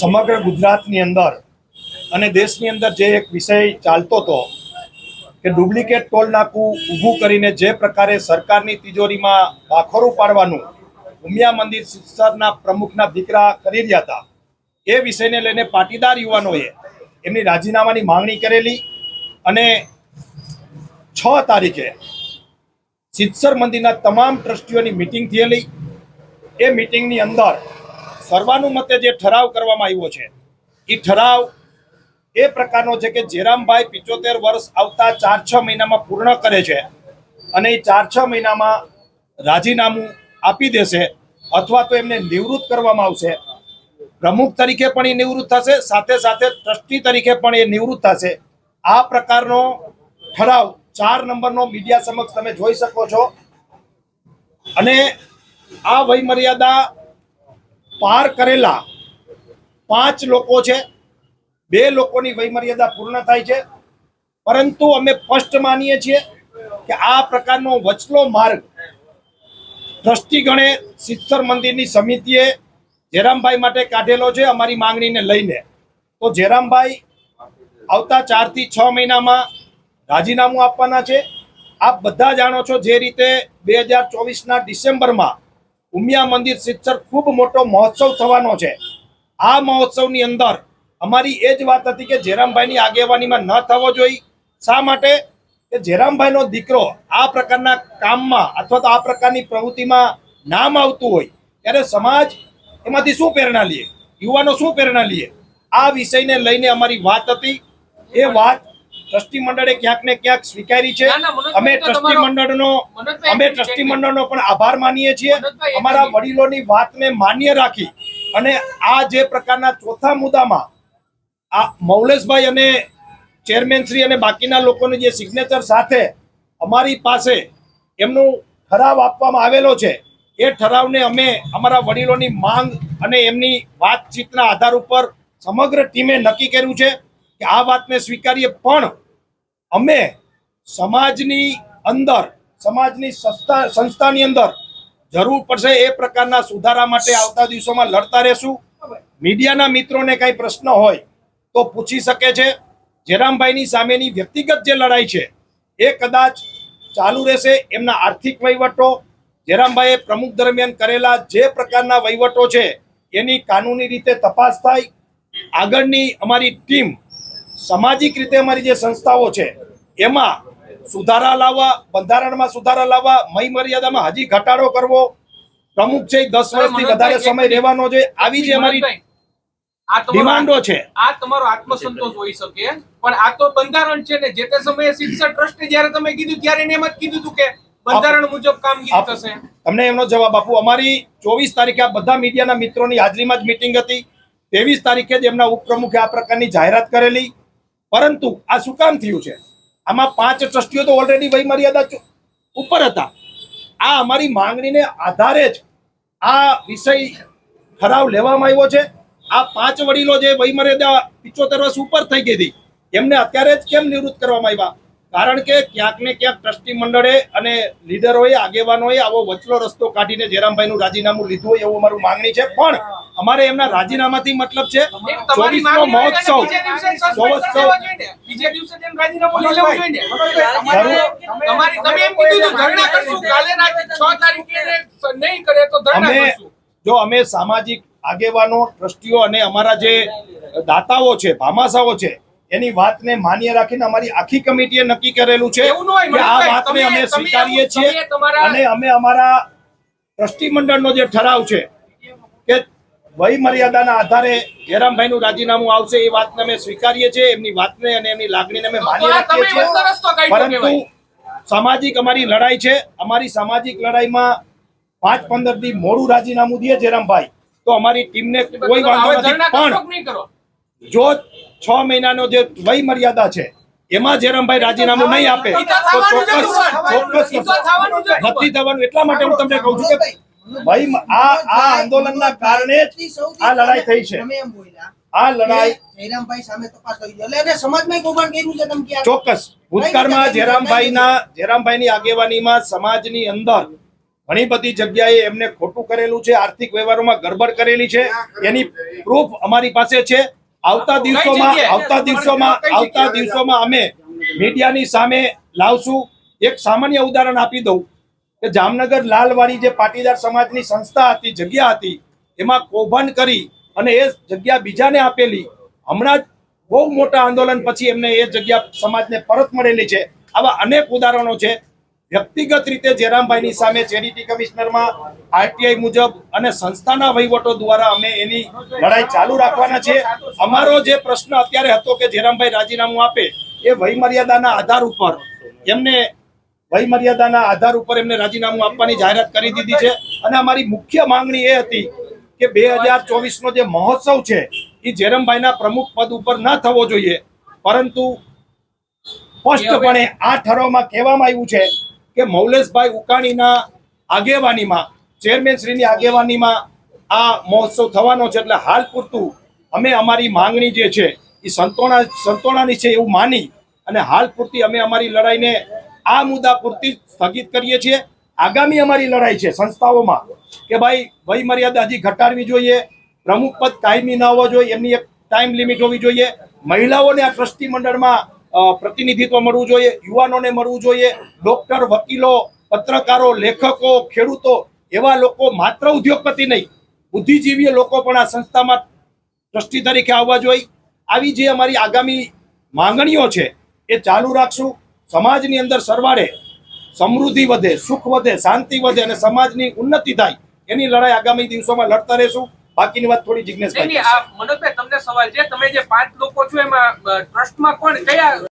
સમગ્ર ગુજરાતની અંદર અને દેશની અંદર જે એક વિષય ચાલતો હતો કે ડુપ્લિકેટ ટોલ નાકું ઊભું કરીને જે પ્રકારે સરકારની તિજોરીમાં બાખોરું પાડવાનું ઉમિયા મંદિર શિક્ષણના પ્રમુખના દીકરા કરી રહ્યા હતા, એ વિષયને લઈને પાટીદાર યુવાનોએ એમની રાજીનામાની માંગણી કરેલી અને છ તારીખે સિદ્ધસર મંદિરના તમામ ટ્રસ્ટીઓની મિટિંગ થયેલી. એ મિટિંગની અંદર સર્વાનુમતે જે ઠરાવ કરવામાં આવ્યો છે એ ઠરાવ એ પ્રકારનો છે કે જેરામભાઈ પિચોતેર વર્ષ આવતા ચાર છ મહિનામાં પૂર્ણ કરે છે અને એ ચાર છ મહિનામાં રાજીનામું આપી દેશે અથવા તો એમને નિવૃત્ત કરવામાં આવશે. પ્રમુખ તરીકે પણ એ નિવૃત્ત થશે, સાથે સાથે ટ્રસ્ટી તરીકે પણ એ નિવૃત્ત થશે. આ પ્રકારનો ઠરાવ ચાર નંબરનો મીડિયા સમક્ષ તમે જોઈ શકો છો. અને આ વયમર્યાદા પાર કરેલા પાંચ લોકો છે. બે લોકોની વયમર્યાદા પૂર્ણ થાય છે. પરંતુ અમે સ્પષ્ટ માનીએ છીએ કે આ પ્રકારનો વચલો માર્ગ ટ્રસ્ટીગણે સિત્સર મંદિરની સમિતિએ જેરામભાઈ માટે કાઢેલો છે અમારી માંગણીને લઈને. તો જેરામભાઈ આવતા ચારથી છ મહિનામાં રાજીનામું આપવાના છે. આપ બધા જાણો છો જે રીતે બે હજાર ચોવીસના ડિસેમ્બરમાં ઉમિયા મંદિર સિત્સર ખૂબ મોટો મહોત્સવ થવાનો છે. આ મહોત્સવની અંદર અમારી એ જ વાત હતી કે જેરામભાઈની આગેવાનીમાં ન થવો જોઈએ. શા માટે? કે જેરામભાઈનો દીકરો આ પ્રકારના કામમાં અથવા તો આ પ્રકારની પ્રવૃત્તિમાં નામ આવતું હોય, ત્યારે સમાજ એમાંથી શું પ્રેરણા લઈએ યુવાનો શું પ્રેરણા લઈએ આ વિષયને લઈને અમારી વાત હતી. એ વાત ટ્રસ્ટી મંડળે ક્યાંક ને ક્યાંક સ્વીકારી છે. અમે ટ્રસ્ટી મંડળનો અમે ટ્રસ્ટી. મંડળનો પણ આભાર માનીએ છીએ. અમારા વડીલોની વાતને માન્ય રાખી. અને આ જે પ્રકારના ચોથા મુદ્દામાં આ મૌલેશભાઈ અને ચેરમેન શ્રી અને બાકીના લોકોની જે સિગ્નેચર સાથે અમારી પાસે એમનું ઠરાવ આપવામાં આવેલો છે. એ ઠરાવને અમે અમારા વડીલોની માંગ અને એમની વાતચીતના આધાર ઉપર સમગ્ર ટીમે નક્કી કર્યું છે કે આ વાતને સ્વીકારીએ પણ અમે સમાજની અંદર, સમાજની સંસ્થા, સંસ્થાની અંદર જરૂર પડશે એ પ્રકારના સુધારા માટે આવતા દિવસોમાં લડતા રહેશું. મીડિયાના મિત્રોને કઈ પ્રશ્ન હોય તો પૂછી શકે છે. જેરામભાઈની સામેની વ્યક્તિગત જે લડાઈ છે, એ કદાચ ચાલુ રહેશે. એમના આર્થિક વહીવટો જેરામભાઈએ પ્રમુખ દરમિયાન કરેલા જે પ્રકારના વહીવટો છે, એની કાનૂની રીતે તપાસ થાય. આગળની અમારી ટીમ સામાજિક રીતે અમારી જે સંસ્થાઓ છે એમાં સુધારા લાવવા બંધારણમાં સુધારા લાવવા મય મર્યાદામાં હજી ઘટાડો કરવો. પ્રમુખ છે દસ વર્ષથી વધારે સમય રહેવાનો જોઈએ આવી જે અમારી ડિમાન્ડો છે. આ તમારો આત્મસંતોષ હોઈ શકે પણ આ તો બંધારણ છે ને જે તે સમયે શિક્ષણ ટ્રસ્ટે જ્યારે તમે કીધું ત્યારે એને એમ જ કીધું હતું કે બંધારણ મુજબ કામગીરી થશે. તમને એમનો જવાબ આપું. અમારી ચોવીસ તારીખે આ બધા મીડિયાના મિત્રોની હાજરીમાં જ મિટિંગ હતી. ત્રેવીસ તારીખે જ એમના ઉપપ્રમુખે આ પ્રકારની જાહેરાત કરેલી. પરંતુ આ શું કામ થયું છે? આમાં પાંચ ટ્રસ્ટીઓ તો ઓલરેડી વયમર્યાદા ઉપર હતા. આ અમારી માંગણીને આધારે જ આ વિષય ઠરાવ લેવામાં આવ્યો છે. આ પાંચ વડીલો જે વયમર્યાદા પિચોતેર વર્ષ ઉપર થઈ ગઈ હતી, એમને અત્યારે જ કેમ નિવૃત્ત કરવામાં આવ્યા? કારણ કે ક્યાંક ને ક્યાંક ટ્રસ્ટી મંડળે અને લીડરોએ આગેવાનોએ આવો વચલો રસ્તો કાઢીને જેરામભાઈનું રાજીનામું લીધું હોય એવું અમારું માંગણી છે. પણ અમારે એમના રાજીનામાથી મતલબ છે હોય મહોત્સવ બીજે દિવસે suspend ચોવીસ કરી દેવા જોઈએ ને. બીજે દિવસે જેમ રાજીનામું લેવું જોઈએ ને. તમે એમ કીધું ધરણા કરશું કાલે રાત્રે છ તારીખે નહીં કરે તો ધરણા કરશું. જો અમે સામાજિક આગેવાનો ટ્રસ્ટીઓ અને અમારા જે દાતાઓ છે ભામાસાઓ છે એની વાતને માન્ય રાખીને અમારી આખી કમિટીએ નક્કી કરેલું છે કે આ વાતને અમે સ્વીકારીએ છીએ અને અમે અમારા ટ્રસ્ટી મંડળનો જે ઠરાવ છે કે વય મર્યાદાના આધારે જયરામભાઈનું રાજીનામું આવશે એ વાતને અમે સ્વીકારીએ છીએ એમની વાતને અને એમની લાગણીને અમે માન્ય રાખીએ છીએ. પરંતુ સામાજિક અમારી લડાઈ છે અમારી સામાજિક લડાઈમાં પાંચ પંદર દી મોડું રાજીનામું દે જયરામભાઈ. તો અમારી ટીમને કોઈ વાંધો નથી પણ જો છ મહિનાનો જે વય મર્યાદા છે એમાં જયરામભાઈ રાજીનામું નહીં આપે. તો ચોક્કસ. ચોક્કસ. નથી થવાનું એટલા માટે હું તમને કહું છું કે ભાઈ આ આ આંદોલનના કારણે આ લડાઈ થઈ છે. તમે એમ બોલ્યા આ લડાઈ જયરામભાઈ સામે તપાસ કરી એટલે એને સમાજમાં કૌભાંડ કર્યું છે તમે ચોક્કસ. ભૂતકાળમાં જેરામભાઈના જેરામભાઈની આગેવાનીમાં સમાજની અંદર ઘણી બધી જગ્યાએ એમને ખોટું કરેલું છે આર્થિક વ્યવહારોમાં ગરબડ કરેલી છે. એની પ્રૂફ અમારી પાસે છે. આવતા દિવસોમાં આવતા દિવસોમાં આવતા દિવસોમાં અમે મીડિયાની સામે લાવશું. એક સામાન્ય ઉદાહરણ આપી દઉં કે જામનગર લાલવાડી જે પાટીદાર સમાજની સંસ્થા હતી જગ્યા હતી એમાં કૌભાંડ કરી અને એ જગ્યા બીજાને આપેલી. હમણાં જ બહુ મોટા આંદોલન પછી એમને એ જગ્યા સમાજને પરત મળેલી છે. આવા અનેક ઉદાહરણો છે. વ્યક્તિગત રીતે જયરામભાઈની સામે ચેરિટી કમિશનરમાં આરટીઆઈ મુજબ અને સંસ્થાના વહીવટો દ્વારા અમે એની લડાઈ ચાલુ રાખવાના છે અમારો જે પ્રશ્ન અત્યારે હતો કે જયરામભાઈ રાજીનામું આપે, એ વય મર્યાદાના આધાર ઉપર, એમને વયમર્યાદાના આધાર ઉપર એમને રાજીનામું આપવાની જાહેરાત કરી દીધી છે. અને અમારી મુખ્ય માંગણી એ હતી કે બે હજાર ચોવીસ નો જે મહોત્સવ છે, એ જેરમભાઈના પ્રમુખ પદ ઉપર ન થવો જોઈએ. પરંતુ સ્પષ્ટપણે આ ઠરાવમાં કહેવામાં આવ્યું છે કે મૌલેશભાઈ ઉકાણીના આગેવાનીમાં ચેરમેન શ્રીની આગેવાનીમાં આ મહોત્સવ થવાનો છે એટલે હાલ પૂરતું અમે અમારી માંગણી જે છે, એ સંતોણા, સંતોણાની છે એવું માની અને હાલ પૂરતી અમે અમારી લડાઈને આ મુદ્દા પૂરતી સ્થગિત કરીએ છીએ. આગામી અમારી લડાઈ છે સંસ્થાઓમાં કે ભાઈ વય મર્યાદા હજી ઘટાડવી જોઈએ, પ્રમુખ પદ કાયમી ન હોવો જોઈએ, એમની એક ટાઈમ લિમિટ હોવી જોઈએ. મહિલાઓને આ ટ્રસ્ટી મંડળમાં પ્રતિનિધિત્વ મળવું જોઈએ, યુવાનોને મળવું જોઈએ ડોક્ટર વકીલો, પત્રકારો, લેખકો, ખેડૂતો એવા લોકો માત્ર ઉદ્યોગપતિ નહીં બુદ્ધિજીવી લોકો પણ આ સંસ્થામાં ટ્રસ્ટી તરીકે આવવા જોઈએ. આવી જે અમારી આગામી માંગણીઓ છે એ ચાલુ રાખશું. સમાજની અંદર સરવાળે સમૃદ્ધિ વધે, સુખ વધે, શાંતિ વધે અને સમાજની ઉન્નતિ થાય એની લડાઈ આગામી દિવસોમાં લડતા રહેશું. બાકીની વાત થોડી આ મનોજભાઈ, તમને સવાલ છે. તમે જે પાંચ લોકો છો એમાં ટ્રસ્ટમાં કોણ? કયા